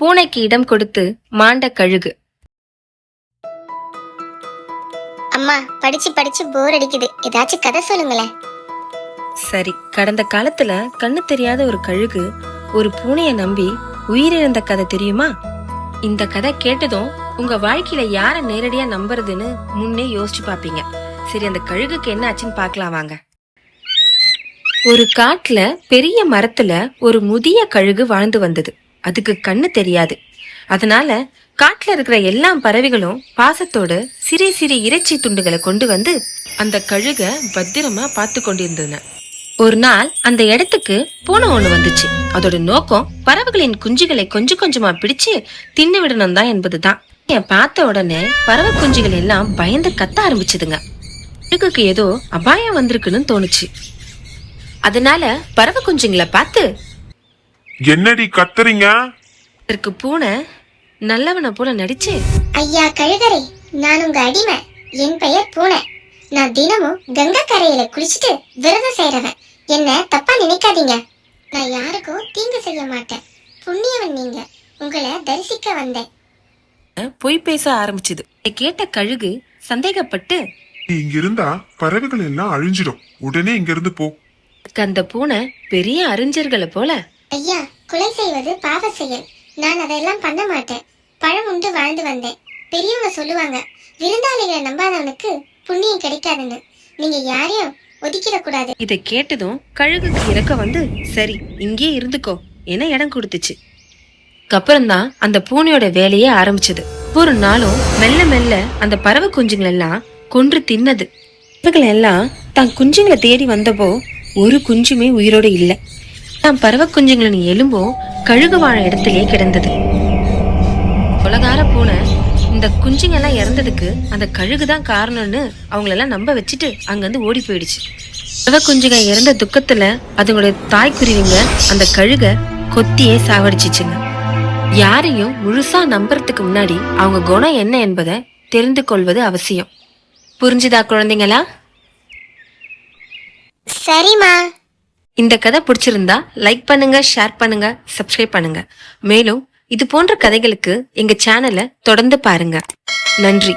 பூனைக்கு இடம் கொடுத்து மாண்ட கழுகு. அம்மா படிச்சு படிச்சு போர் அடிக்குது. ஏதாச்சும் கதை சொல்லுங்களேன் சரி கடந்த காலத்துல கண்ணு தெரியாத ஒரு கழுகு ஒரு பூனைய நம்பி உயிரிழந்த கதை தெரியுமா? இந்த கதை கேட்டதும் உங்க வாழ்க்கையில யார நேரடியா நம்புறதுன்னு முன்னே யோசிச்சு பாப்பீங்க. சரி அந்த கழுகுக்கு என்ன ஆச்சுன்னு பார்க்கலாம் வாங்க. ஒரு காட்டுல பெரிய மரத்துல ஒரு முதிய கழுகு வாழ்ந்து வந்தது. அதுக்கு கண்ணு தெரியாது. அதனால காட்டுல இருக்கிற எல்லா பறவைகளும் பாசத்தோட சிறிய சிறிய இறைச்சி துண்டுகளை கொண்டு வந்து அந்த கழுக பத்திரமா பார்த்து கொண்டிருந்தன. ஒரு நாள் அந்த இடத்துக்கு பூனை ஒண்ணு வந்துச்சு. அதோட நோக்கம் பறவைகளின் குஞ்சுகளை கொஞ்சம் கொஞ்சமா பிடிச்சு தின்னு விடணும் தான் என்பதுதான். பார்த்த உடனே பறவை குஞ்சுகள் எல்லாம் பயந்து கத்த ஆரம்பிச்சதுங்க. கழுகுக்கு ஏதோ அபாயம் வந்திருக்குன்னு தோணுச்சு. அதனால பறவை குஞ்சுங்களை பார்த்து என்னடி கத்துறீங்க? அதற்கு பூனை நல்லவனை போல நடிச்சு ஐயா கழுகரை நான் உங்க அடிமை. என் பெயர் பூனை. நான் தினமும் கங்கை கரையில குளிச்சுட்டு விரதம் செய்யறவன் என்ன தப்பா நினைக்காதீங்க. நான் யாருக்கும் தீங்கு செய்ய மாட்டேன். புண்ணியவன் நீங்க. உங்களை தரிசிக்க வந்தேன். பொய் பேச ஆரம்பிச்சுது. இதை கேட்ட கழுகு சந்தேகப்பட்டு நீ இங்க இருந்தா பறவைகள் எல்லாம் அழிஞ்சிடும். உடனே இங்க இருந்து போ. அந்த பூனை பெரிய அறிஞர்களை போல. ஐயா கொலை செய்வது பாவ செயல். நான் அதெல்லாம் பண்ண மாட்டேன். பழம் உண்டு வாழ்ந்து வந்தேன். பெரியவங்க சொல்லுவாங்க விருந்தாளிகளை நம்பாதவனுக்கு புண்ணியம் கிடைக்காதுன்னு. நீங்க யாரையும் ஒதுக்கிடக்கூடாது. இதை கேட்டதும் கழுகுக்கு இறக்க வந்து சரி இங்கேயே இருந்துக்கோ. என இடம் கொடுத்துச்சு? அப்புறம்தான் அந்த பூனையோட வேலையே ஆரம்பிச்சது. ஒரு நாளும் மெல்ல மெல்ல அந்த பறவை குஞ்சுகள் எல்லாம் கொன்று தின்னது. இவர்கள் எல்லாம் தான் குஞ்சுங்களை தேடி வந்தப்போ ஒரு குஞ்சுமே உயிரோட இல்லை. நாம் பறவை குஞ்சுங்களின் எலும்போ கழுகு வாழ இடத்திலே கிடந்தது. உலகார பூனை இந்த குஞ்சுங்கெல்லாம் இறந்ததுக்கு அந்த கழுகு தான் காரணம்னு அவங்களெல்லாம் நம்ப வச்சுட்டு அங்கிருந்து ஓடி போயிடுச்சு. பறவை குஞ்சுங்க இறந்த துக்கத்தில் அதுங்களுடைய தாய்க்குருவிங்க அந்த கழுகை கொத்தியே சாவடிச்சிச்சுங்க யாரையும் முழுசா நம்புறதுக்கு முன்னாடி அவங்க குணம் என்ன என்பதை தெரிந்து கொள்வது அவசியம். புரிஞ்சுதா குழந்தைங்களா? சரிம்மா. இந்த கதை பிடிச்சிருந்தா லைக் பண்ணுங்க ஷேர் பண்ணுங்க சப்ஸ்கிரைப் பண்ணுங்க. மேலும் இது போன்ற கதைகளுக்கு எங்க சேனலை தொடர்ந்து பாருங்க. நன்றி.